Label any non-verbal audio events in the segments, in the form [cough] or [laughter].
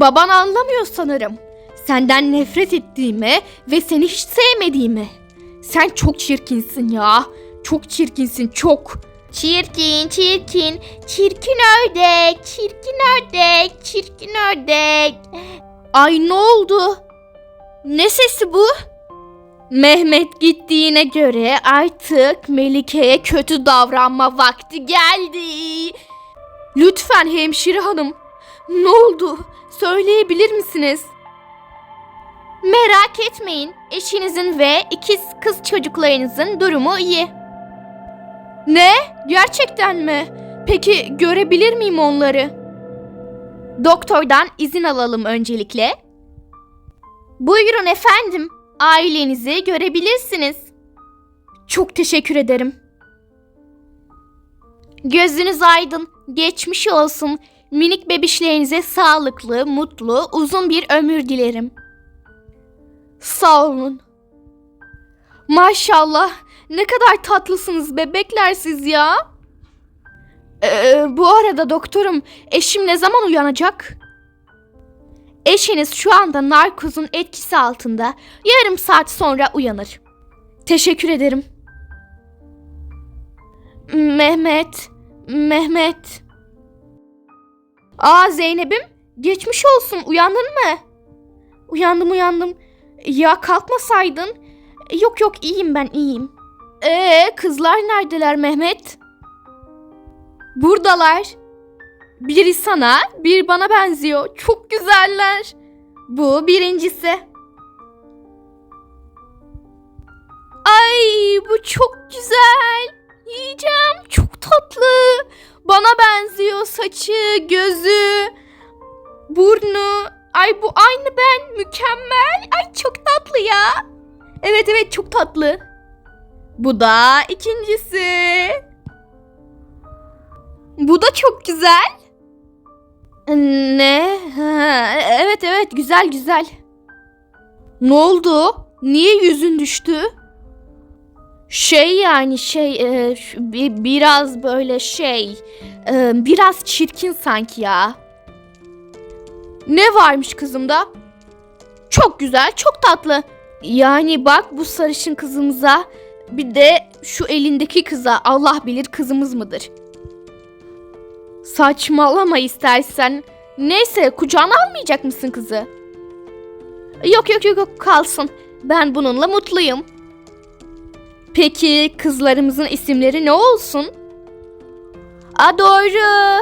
Baban anlamıyor sanırım. Senden nefret ettiğimi ve seni hiç sevmediğimi. Sen çok çirkinsin ya. Çok çirkinsin çok. Çirkin, çirkin, çirkin ördek, çirkin ördek, çirkin ördek. Ay ne oldu? Ne sesi bu? Mehmet gittiğine göre artık Melike'ye kötü davranma vakti geldi. Lütfen hemşire hanım. Ne oldu? Söyleyebilir misiniz? Merak etmeyin. Eşinizin ve ikiz kız çocuklarınızın durumu iyi. Ne? Gerçekten mi? Peki görebilir miyim onları? Doktordan izin alalım öncelikle. Buyurun efendim. Ailenizi görebilirsiniz. Çok teşekkür ederim. Gözünüz aydın. Geçmiş olsun. Minik bebişlerinize sağlıklı, mutlu, uzun bir ömür dilerim. Sağ olun. Maşallah. Ne kadar tatlısınız bebekler siz ya. Ee, bu arada doktorum, eşim ne zaman uyanacak? Eşiniz şu anda narkozun etkisi altında. Yarım saat sonra uyanır. Teşekkür ederim. Mehmet, Mehmet. Aa Zeynep'im, geçmiş olsun. Uyandın mı? Uyandım, uyandım. Ya kalkmasaydın. Yok yok iyiyim ben iyiyim. Ee kızlar neredeler Mehmet? Buradalar. Biri sana, bir bana benziyor. Çok güzeller. Bu birincisi. Ay bu çok güzel. Yiyeceğim. Çok tatlı. Bana benziyor saçı, gözü, burnu. Ay bu aynı ben. Mükemmel. Ay çok tatlı ya. Evet evet çok tatlı. Bu da ikincisi. Bu da çok güzel. Ne? Ha, evet evet güzel güzel. Ne oldu? Niye yüzün düştü? Şey yani şey e, biraz böyle şey e, biraz çirkin sanki ya. Ne varmış kızımda? Çok güzel, çok tatlı. Yani bak bu sarışın kızımıza bir de şu elindeki kıza Allah bilir kızımız mıdır? Saçmalama istersen. Neyse kucağına almayacak mısın kızı? Yok yok yok yok kalsın. Ben bununla mutluyum. Peki kızlarımızın isimleri ne olsun? A doğru.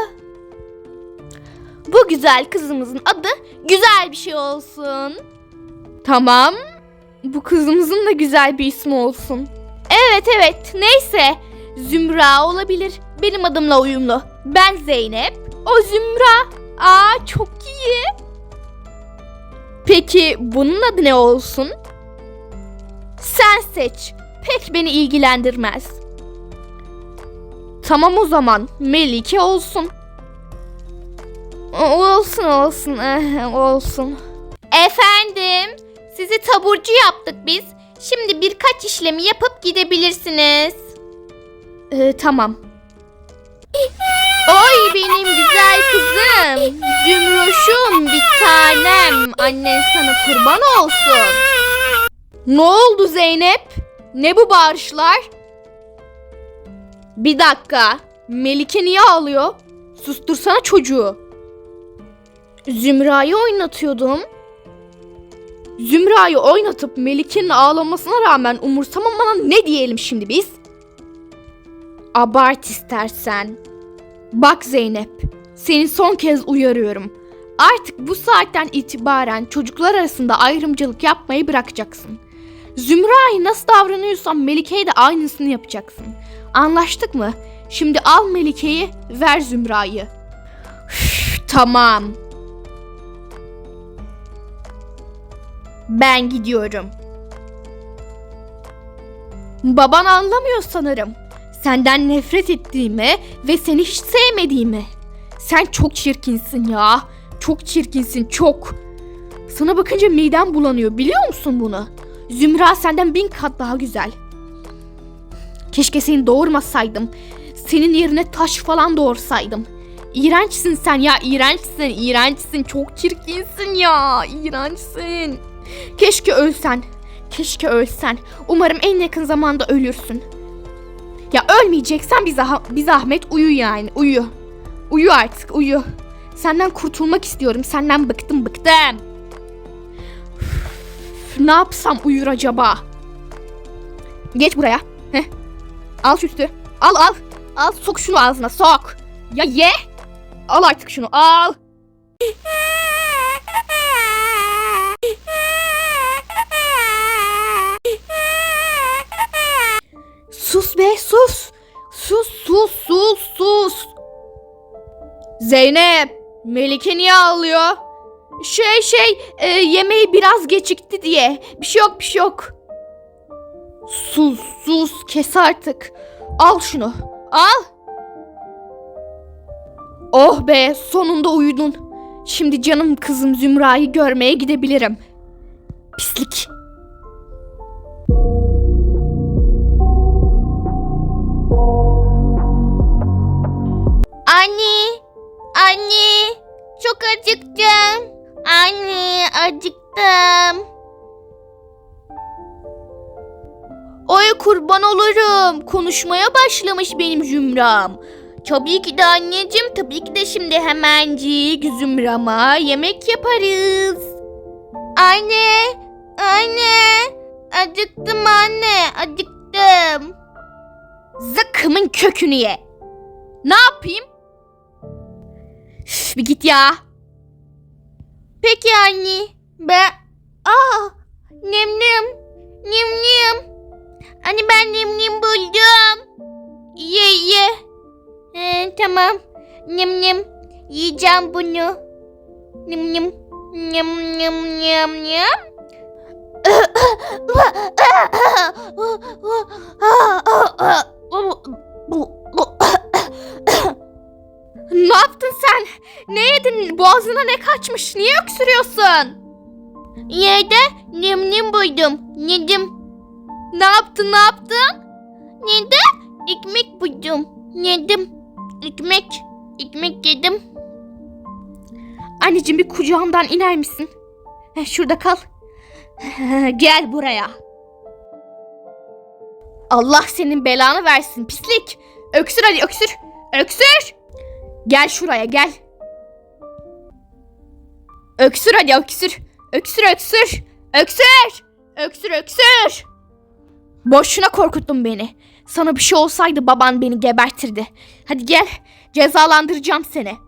Bu güzel kızımızın adı güzel bir şey olsun. Tamam. Bu kızımızın da güzel bir ismi olsun. Evet evet neyse. Zümra olabilir. Benim adımla uyumlu. Ben Zeynep. O Zümra. Aa çok iyi. Peki bunun adı ne olsun? Sen seç. Pek beni ilgilendirmez. Tamam o zaman. Melike olsun. Olsun olsun eh, olsun. Efendim, sizi taburcu yaptık biz. Şimdi birkaç işlemi yapıp gidebilirsiniz. Ee, tamam. Oy benim güzel kızım. Zümruşum bir tanem. Annen sana kurban olsun. Ne oldu Zeynep? Ne bu bağırışlar? Bir dakika. Melike niye ağlıyor? Sustursana çocuğu. Zümra'yı oynatıyordum. Zümra'yı oynatıp Melike'nin ağlamasına rağmen umursamamana ne diyelim şimdi biz? Abart istersen. Bak Zeynep, seni son kez uyarıyorum. Artık bu saatten itibaren çocuklar arasında ayrımcılık yapmayı bırakacaksın. Zümra'yı nasıl davranıyorsan Melike'ye de aynısını yapacaksın. Anlaştık mı? Şimdi al Melike'yi, ver Zümra'yı. Tamam. Ben gidiyorum. Baban anlamıyor sanırım. Senden nefret ettiğimi ve seni hiç sevmediğimi. Sen çok çirkinsin ya. Çok çirkinsin çok. Sana bakınca midem bulanıyor biliyor musun bunu? Zümra senden bin kat daha güzel. Keşke seni doğurmasaydım. Senin yerine taş falan doğursaydım. İğrençsin sen ya iğrençsin iğrençsin çok çirkinsin ya iğrençsin. Keşke ölsen. Keşke ölsen. Umarım en yakın zamanda ölürsün. Ya ölmeyeceksen bir, zah- bir zahmet uyu yani uyu. Uyu artık uyu. Senden kurtulmak istiyorum. Senden bıktım bıktım. Ne yapsam uyur acaba? Geç buraya. Heh. Al sütü. Al al. Al sok şunu ağzına sok. Ya ye. Al artık şunu al. Sus be sus. Sus sus sus sus. Zeynep. Melike niye ağlıyor? Şey şey e, yemeği biraz gecikti diye. Bir şey yok bir şey yok. Sus sus kes artık. Al şunu. Al. Oh be sonunda uyudun. Şimdi canım kızım Zümra'yı görmeye gidebilirim. Pislik. Anne, anne, çok acıktım. Anne, acıktım. Ay kurban olurum. Konuşmaya başlamış benim Zümra'm. Tabii ki de anneciğim, tabii ki de şimdi hemencik Zümra'ma yemek yaparız. Anne, anne, acıktım anne, acıktım. Zıkkımın kökünü ye. Ne yapayım? Üf, bir git ya. Peki anne, ben... Aa, nem nem, nem nem. Anne ben nem nem buldum. Ye ye. Ee, tamam. Nem nem. Yiyeceğim bunu. Nem nem. Nem nem nem nem. Ne yaptın sen? Ne yedin? Boğazına ne kaçmış? Niye öksürüyorsun? Yerde nem nem buldum. Yedim. Ne yaptın? Ne yaptın? Neden? Ekmek buldum. Yedim. Ekmek. Ekmek yedim. Anneciğim bir kucağımdan iner misin? Heh, şurada kal. [laughs] Gel buraya. Allah senin belanı versin pislik. Öksür hadi öksür. Öksür. Gel şuraya gel. Öksür hadi öksür. Öksür öksür. Öksür. Öksür öksür. Boşuna korkuttun beni. Sana bir şey olsaydı baban beni gebertirdi. Hadi gel. Cezalandıracağım seni.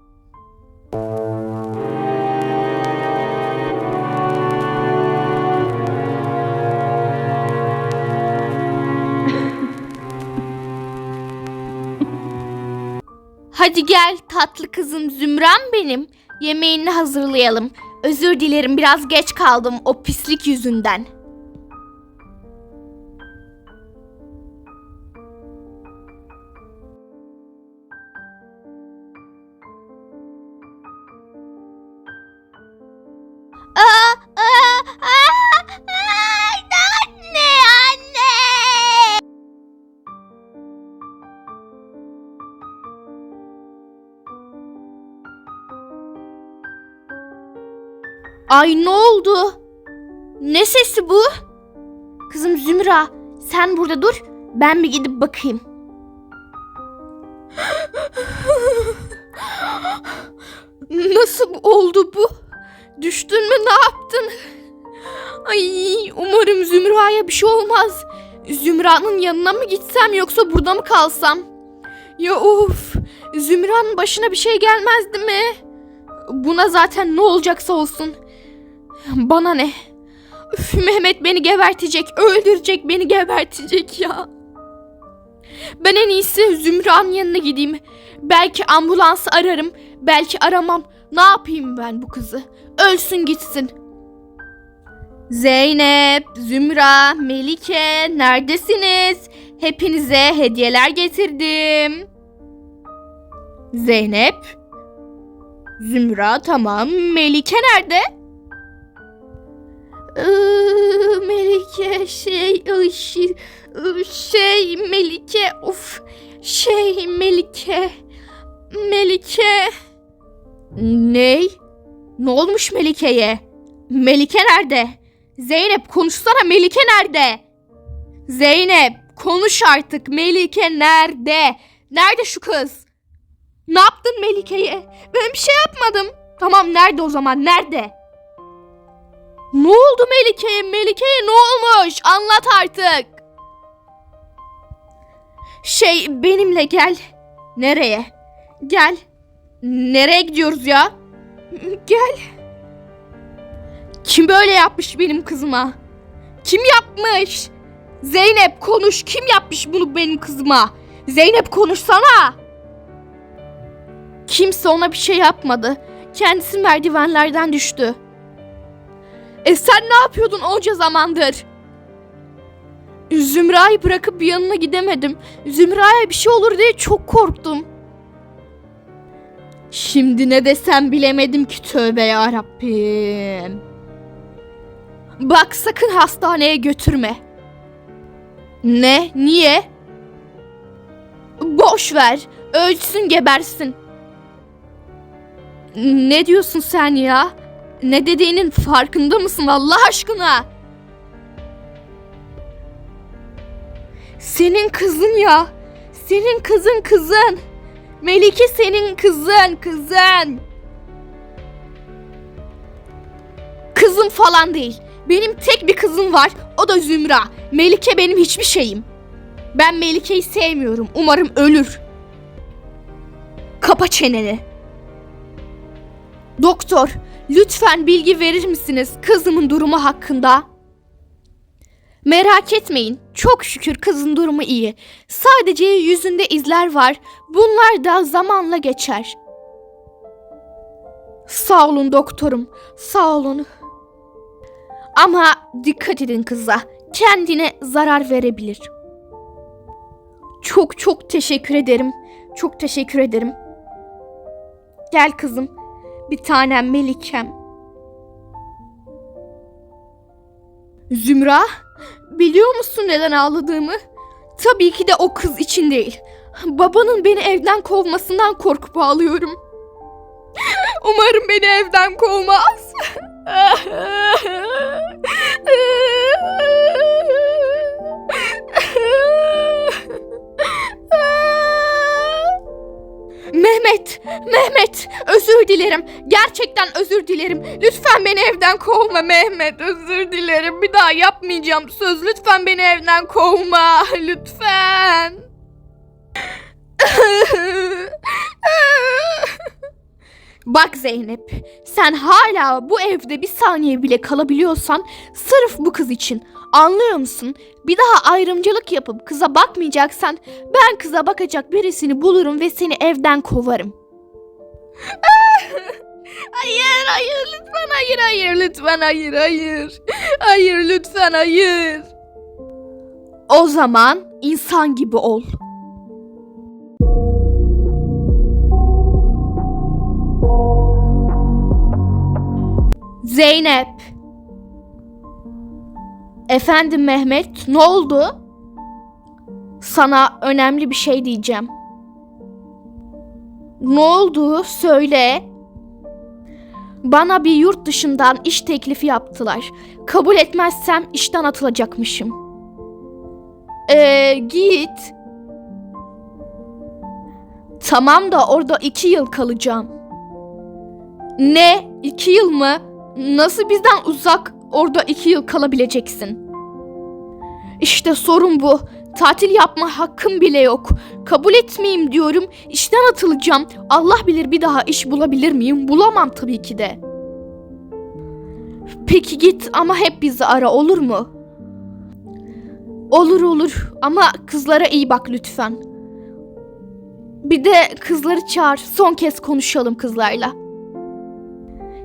Hadi gel tatlı kızım Zümrem benim. Yemeğini hazırlayalım. Özür dilerim biraz geç kaldım o pislik yüzünden. Ay ne oldu? Ne sesi bu? Kızım Zümra sen burada dur ben bir gidip bakayım. [gasps] Nasıl oldu bu? Düştün mü ne yaptın? Ay umarım Zümra'ya bir şey olmaz. Zümra'nın yanına mı gitsem yoksa burada mı kalsam? Ya of Zümra'nın başına bir şey gelmezdi mi? Buna zaten ne olacaksa olsun. Bana ne? Üf, Mehmet beni gebertecek, öldürecek, beni gebertecek ya. Ben en iyisi Zümra'nın yanına gideyim. Belki ambulansı ararım, belki aramam. Ne yapayım ben bu kızı? Ölsün gitsin. Zeynep, Zümra, Melike neredesiniz? Hepinize hediyeler getirdim. Zeynep, Zümra tamam. Melike nerede? Melike şey şey, ıı, şey Melike of şey Melike Melike. Ney? Ne olmuş Melike'ye? Melike nerede? Zeynep konuşsana Melike nerede? Zeynep konuş artık Melike nerede? Nerede şu kız? Ne yaptın Melike'ye? Ben bir şey yapmadım. Tamam nerede o zaman nerede? Ne oldu Melike'ye? Melike'ye ne olmuş? Anlat artık. Şey benimle gel. Nereye? Gel. Nereye gidiyoruz ya? Gel. Kim böyle yapmış benim kızıma? Kim yapmış? Zeynep konuş. Kim yapmış bunu benim kızıma? Zeynep konuşsana. Kimse ona bir şey yapmadı. Kendisi merdivenlerden düştü. E sen ne yapıyordun onca zamandır? Zümra'yı bırakıp yanına gidemedim. Zümra'ya bir şey olur diye çok korktum. Şimdi ne desem bilemedim ki tövbe ya Rabbim. Bak sakın hastaneye götürme. Ne? Niye? Boş ver. Ölsün gebersin. Ne diyorsun sen ya? Ne dediğinin farkında mısın Allah aşkına? Senin kızın ya. Senin kızın kızın. Melike senin kızın kızın. Kızım falan değil. Benim tek bir kızım var. O da Zümra. Melike benim hiçbir şeyim. Ben Melike'yi sevmiyorum. Umarım ölür. Kapa çeneni. Doktor, lütfen bilgi verir misiniz kızımın durumu hakkında? Merak etmeyin. Çok şükür kızın durumu iyi. Sadece yüzünde izler var. Bunlar da zamanla geçer. Sağ olun doktorum. Sağ olun. Ama dikkat edin kıza. Kendine zarar verebilir. Çok çok teşekkür ederim. Çok teşekkür ederim. Gel kızım. Bir tanem Melikem. Zümra, biliyor musun neden ağladığımı? Tabii ki de o kız için değil. Babanın beni evden kovmasından korkup ağlıyorum. Umarım beni evden kovmaz. Mehmet, Mehmet, özür dilerim. Gerçekten özür dilerim. Lütfen beni evden kovma Mehmet. Özür dilerim. Bir daha yapmayacağım söz. Lütfen beni evden kovma. [laughs] Lütfen. [laughs] Bak Zeynep, sen hala bu evde bir saniye bile kalabiliyorsan sırf bu kız için. Anlıyor musun? Bir daha ayrımcılık yapıp kıza bakmayacaksan ben kıza bakacak birisini bulurum ve seni evden kovarım. [laughs] hayır, hayır, lütfen hayır, hayır, lütfen hayır, hayır. Hayır, lütfen hayır. O zaman insan gibi ol. Zeynep. Efendim Mehmet, ne oldu? Sana önemli bir şey diyeceğim. Ne oldu? Söyle. Bana bir yurt dışından iş teklifi yaptılar. Kabul etmezsem işten atılacakmışım. Ee, git. Tamam da orada iki yıl kalacağım. Ne? İki yıl mı? Nasıl bizden uzak orada iki yıl kalabileceksin? İşte sorun bu. Tatil yapma hakkım bile yok. Kabul etmeyeyim diyorum. İşten atılacağım. Allah bilir bir daha iş bulabilir miyim? Bulamam tabii ki de. Peki git ama hep bizi ara olur mu? Olur olur ama kızlara iyi bak lütfen. Bir de kızları çağır. Son kez konuşalım kızlarla.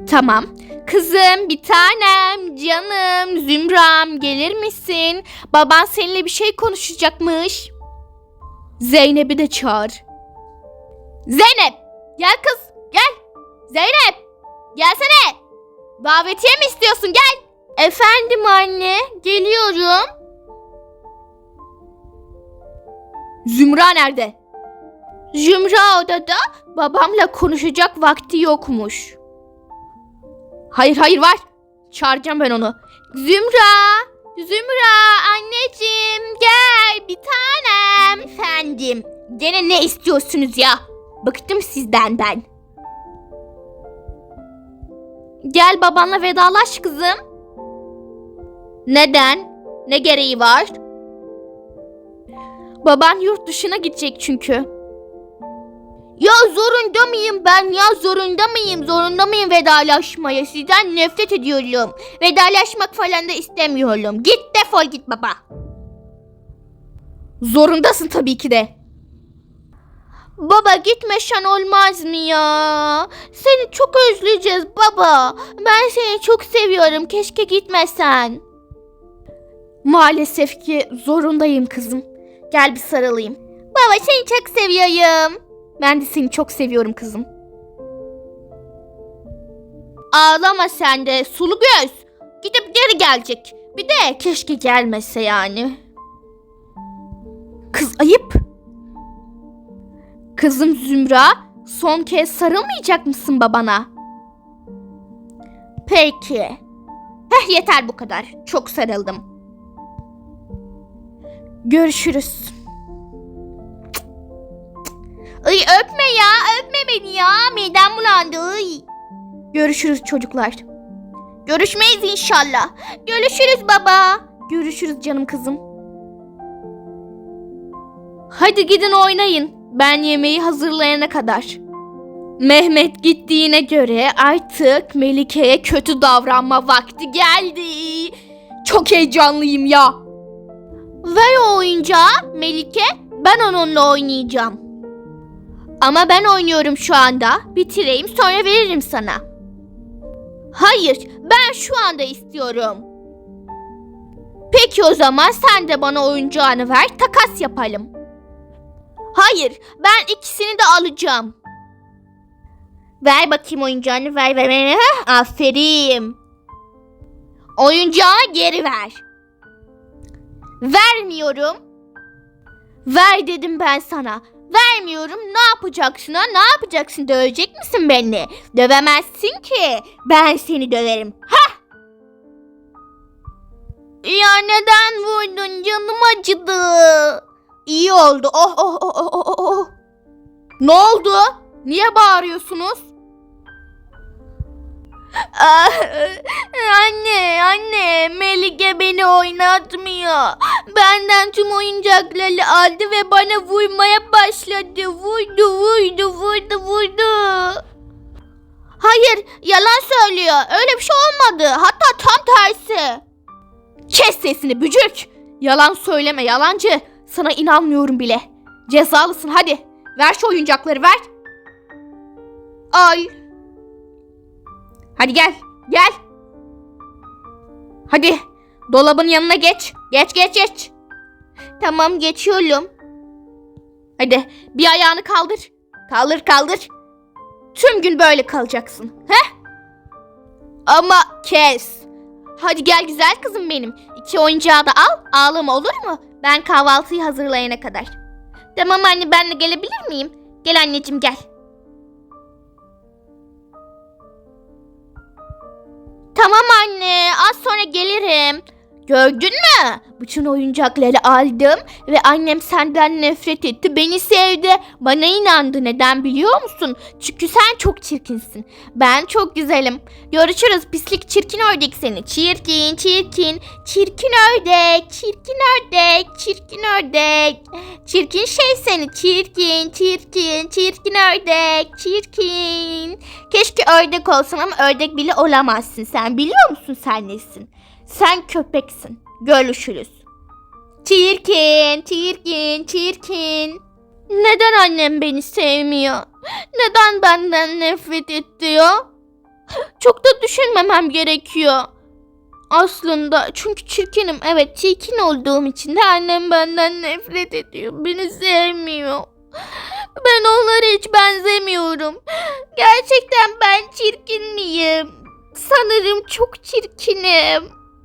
Tamam. Kızım bir tanem canım Zümram gelir misin? Baban seninle bir şey konuşacakmış. Zeynep'i de çağır. Zeynep gel kız gel. Zeynep gelsene. Davetiye mi istiyorsun gel. Efendim anne geliyorum. Zümra nerede? Zümra odada babamla konuşacak vakti yokmuş. Hayır hayır var. Çağıracağım ben onu. Zümra! Zümra anneciğim gel bir tanem. Efendim gene ne istiyorsunuz ya? Bıktım sizden ben. Gel babanla vedalaş kızım. Neden? Ne gereği var? Baban yurt dışına gidecek çünkü. Ya zorunda mıyım ben ya zorunda mıyım zorunda mıyım vedalaşmaya sizden nefret ediyorum. Vedalaşmak falan da istemiyorum. Git defol git baba. Zorundasın tabii ki de. Baba gitmesen olmaz mı ya? Seni çok özleyeceğiz baba. Ben seni çok seviyorum. Keşke gitmesen. Maalesef ki zorundayım kızım. Gel bir sarılayım. Baba seni çok seviyorum. Ben de seni çok seviyorum kızım. Ağlama sen de sulu göz. Gidip geri gelecek. Bir de keşke gelmese yani. Kız ayıp. Kızım Zümra son kez sarılmayacak mısın babana? Peki. Heh yeter bu kadar. Çok sarıldım. Görüşürüz. Ay öpme ya, öpme beni ya. Midem bulandı. Ay. Görüşürüz çocuklar. Görüşmeyiz inşallah. Görüşürüz baba. Görüşürüz canım kızım. Hadi gidin oynayın. Ben yemeği hazırlayana kadar. Mehmet gittiğine göre artık Melike'ye kötü davranma vakti geldi. Çok heyecanlıyım ya. Ver o oyuncağı Melike. Ben onunla oynayacağım. Ama ben oynuyorum şu anda. Bitireyim sonra veririm sana. Hayır, ben şu anda istiyorum. Peki o zaman sen de bana oyuncağını ver, takas yapalım. Hayır, ben ikisini de alacağım. Ver bakayım oyuncağını, ver ver ver. Aferin. Oyuncağını geri ver. Vermiyorum. Ver dedim ben sana. Vermiyorum. Ne yapacaksın ha? Ne yapacaksın? Dövecek misin beni? Dövemezsin ki. Ben seni döverim. Ha! Ya neden vurdun? Canım acıdı. İyi oldu. Oh oh oh oh oh oh. Ne oldu? Niye bağırıyorsunuz? Ah, anne, anne, Melike beni oynatmıyor. Benden tüm oyuncakları aldı ve bana vurmaya başladı. Vurdu, vurdu, vurdu, vurdu. Hayır, yalan söylüyor. Öyle bir şey olmadı. Hatta tam tersi. Kes sesini bücük. Yalan söyleme yalancı. Sana inanmıyorum bile. Cezalısın hadi. Ver şu oyuncakları ver. Ay. Hadi gel. Gel. Hadi. Dolabın yanına geç. Geç geç geç. Tamam geçiyorum. Hadi bir ayağını kaldır. Kaldır kaldır. Tüm gün böyle kalacaksın. He? Ama kes. Hadi gel güzel kızım benim. İki oyuncağı da al. Ağlama olur mu? Ben kahvaltıyı hazırlayana kadar. Tamam anne ben de gelebilir miyim? Gel anneciğim gel. Tamam anne az sonra gelirim. Gördün mü? Bütün oyuncakları aldım ve annem senden nefret etti. Beni sevdi. Bana inandı. Neden biliyor musun? Çünkü sen çok çirkinsin. Ben çok güzelim. Görüşürüz pislik çirkin ördek seni. Çirkin, çirkin, çirkin ördek, çirkin ördek, çirkin ördek. Çirkin şey seni. Çirkin, çirkin, çirkin ördek, çirkin. Keşke ördek olsan ama ördek bile olamazsın sen. Biliyor musun sen nesin? Sen köpeksin. Görüşürüz. Çirkin, çirkin, çirkin. Neden annem beni sevmiyor? Neden benden nefret ediyor? Çok da düşünmemem gerekiyor. Aslında çünkü çirkinim. Evet çirkin olduğum için de annem benden nefret ediyor. Beni sevmiyor. Ben onlara hiç benzemiyorum. Gerçekten ben çirkin miyim? Sanırım çok çirkinim.